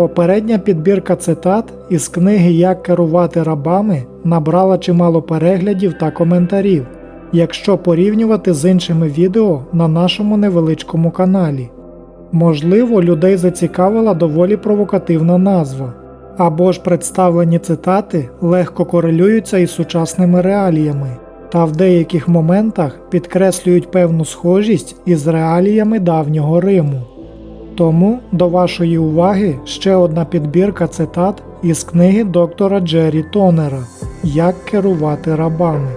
Попередня підбірка цитат із книги Як керувати рабами набрала чимало переглядів та коментарів, якщо порівнювати з іншими відео на нашому невеличкому каналі. Можливо, людей зацікавила доволі провокативна назва, або ж представлені цитати легко корелюються із сучасними реаліями та в деяких моментах підкреслюють певну схожість із реаліями давнього Риму. Тому до вашої уваги ще одна підбірка цитат із книги доктора Джері Тонера Як керувати рабами.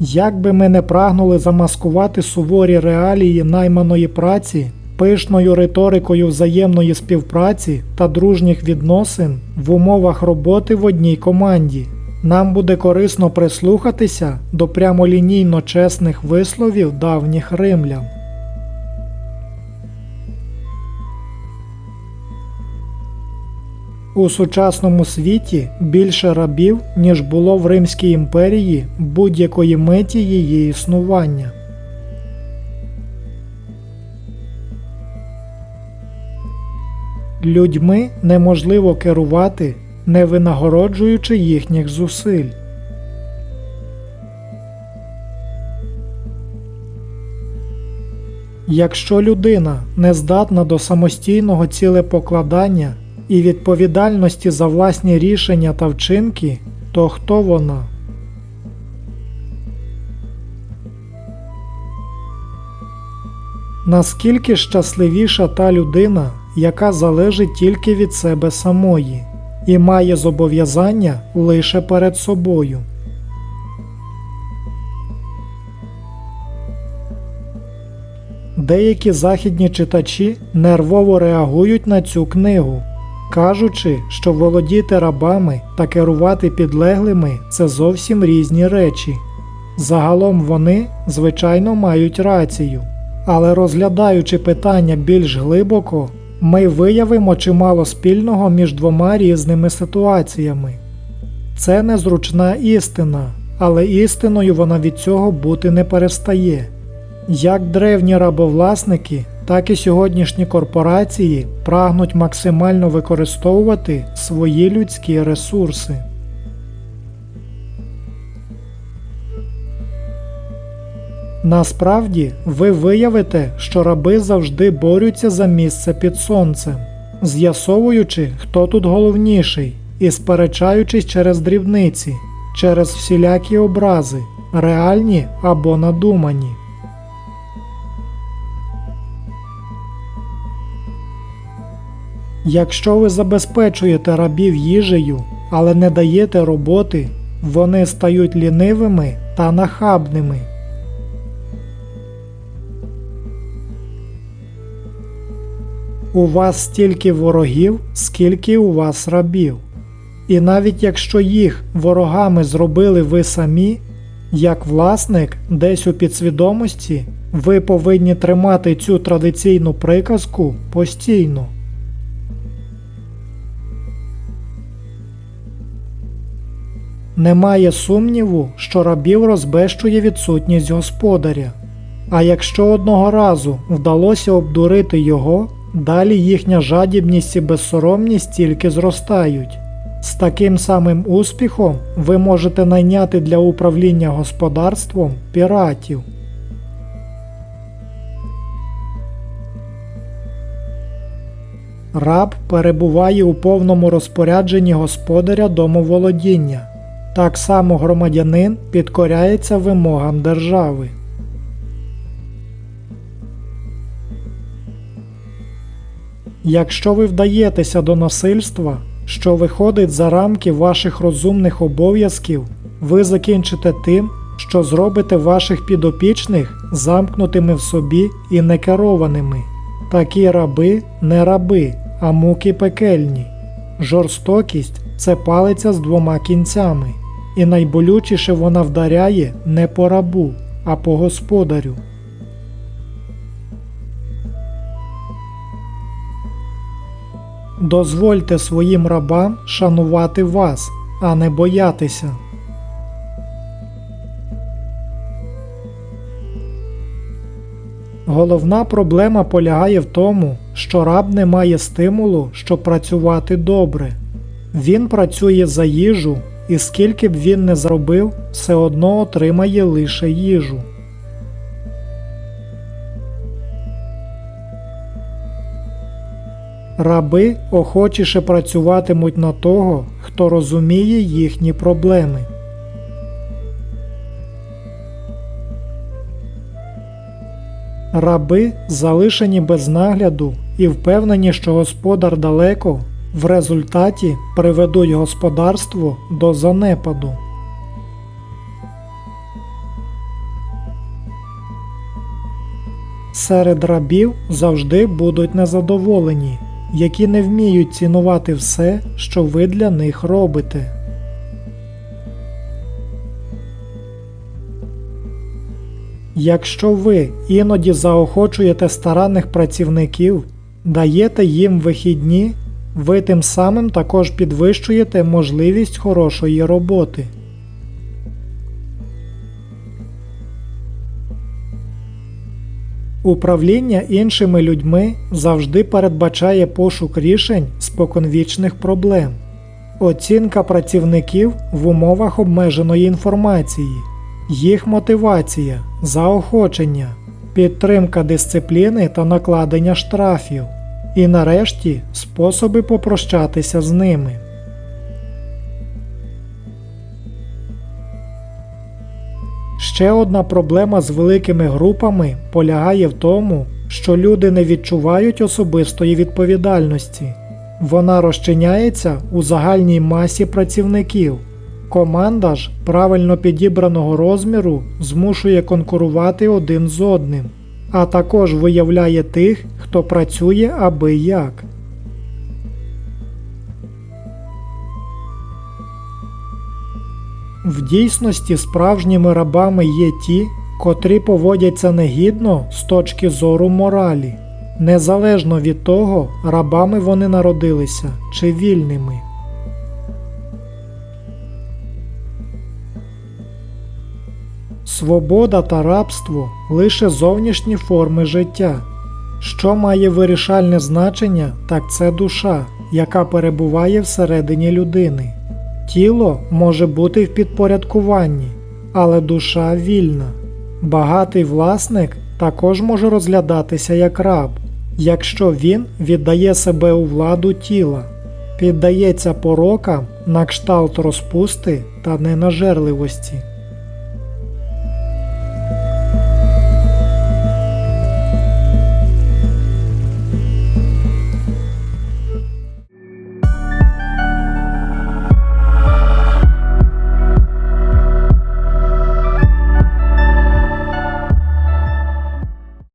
Як би ми не прагнули замаскувати суворі реалії найманої праці пишною риторикою взаємної співпраці та дружніх відносин в умовах роботи в одній команді, нам буде корисно прислухатися до прямолінійно чесних висловів давніх римлян. У сучасному світі більше рабів, ніж було в Римській імперії будь-якої миті її існування. Людьми неможливо керувати, не винагороджуючи їхніх зусиль. Якщо людина не здатна до самостійного цілепокладання і відповідальності за власні рішення та вчинки, то хто вона? Наскільки щасливіша та людина, яка залежить тільки від себе самої, і має зобов'язання лише перед собою. Деякі західні читачі нервово реагують на цю книгу, кажучи, що володіти рабами та керувати підлеглими це зовсім різні речі. Загалом вони, звичайно, мають рацію, але розглядаючи питання більш глибоко, ми виявимо чимало спільного між двома різними ситуаціями. Це незручна істина, але істиною вона від цього бути не перестає. Як древні рабовласники, так і сьогоднішні корпорації прагнуть максимально використовувати свої людські ресурси. Насправді, ви виявите, що раби завжди борються за місце під сонцем, з'ясовуючи, хто тут головніший, і сперечаючись через дрібниці, через всілякі образи, реальні або надумані. Якщо ви забезпечуєте рабів їжею, але не даєте роботи, вони стають лінивими та нахабними. У вас стільки ворогів, скільки у вас рабів. І навіть якщо їх ворогами зробили ви самі, як власник десь у підсвідомості, ви повинні тримати цю традиційну приказку постійно. Немає сумніву, що рабів розбещує відсутність господаря. А якщо одного разу вдалося обдурити його, далі їхня жадібність і безсоромність тільки зростають. З таким самим успіхом ви можете найняти для управління господарством піратів. Раб перебуває у повному розпорядженні господаря домоволодіння. Так само громадянин підкоряється вимогам держави. Якщо ви вдаєтеся до насильства, що виходить за рамки ваших розумних обов'язків, ви закінчите тим, що зробите ваших підопічних замкнутими в собі і некерованими. Такі раби не раби, а муки пекельні. Жорстокість це палиця з двома кінцями, і найболючіше вона вдаряє не по рабу, а по господарю. Дозвольте своїм рабам шанувати вас, а не боятися. Головна проблема полягає в тому, що раб не має стимулу, щоб працювати добре. Він працює за їжу, і скільки б він не заробив, все одно отримає лише їжу. Раби охочіше працюватимуть на того, хто розуміє їхні проблеми. Раби, залишені без нагляду і впевнені, що господар далеко, в результаті приведуть господарство до занепаду. Серед рабів завжди будуть незадоволені, які не вміють цінувати все, що ви для них робите. Якщо ви іноді заохочуєте старанних працівників, даєте їм вихідні, ви тим самим також підвищуєте можливість хорошої роботи. Управління іншими людьми завжди передбачає пошук рішень споконвічних проблем, оцінка працівників в умовах обмеженої інформації, їх мотивація, заохочення, підтримка дисципліни та накладення штрафів, і нарешті способи попрощатися з ними. Ще одна проблема з великими групами полягає в тому, що люди не відчувають особистої відповідальності. Вона розчиняється у загальній масі працівників. Команда ж правильно підібраного розміру змушує конкурувати один з одним, а також виявляє тих, хто працює аби як. В дійсності справжніми рабами є ті, котрі поводяться негідно з точки зору моралі, незалежно від того, рабами вони народилися чи вільними. Свобода та рабство лише зовнішні форми життя. Що має вирішальне значення, так це душа, яка перебуває всередині людини. Тіло може бути в підпорядкуванні, але душа вільна. Багатий власник також може розглядатися як раб, якщо він віддає себе у владу тіла, піддається порокам на кшталт розпусти та ненажерливості.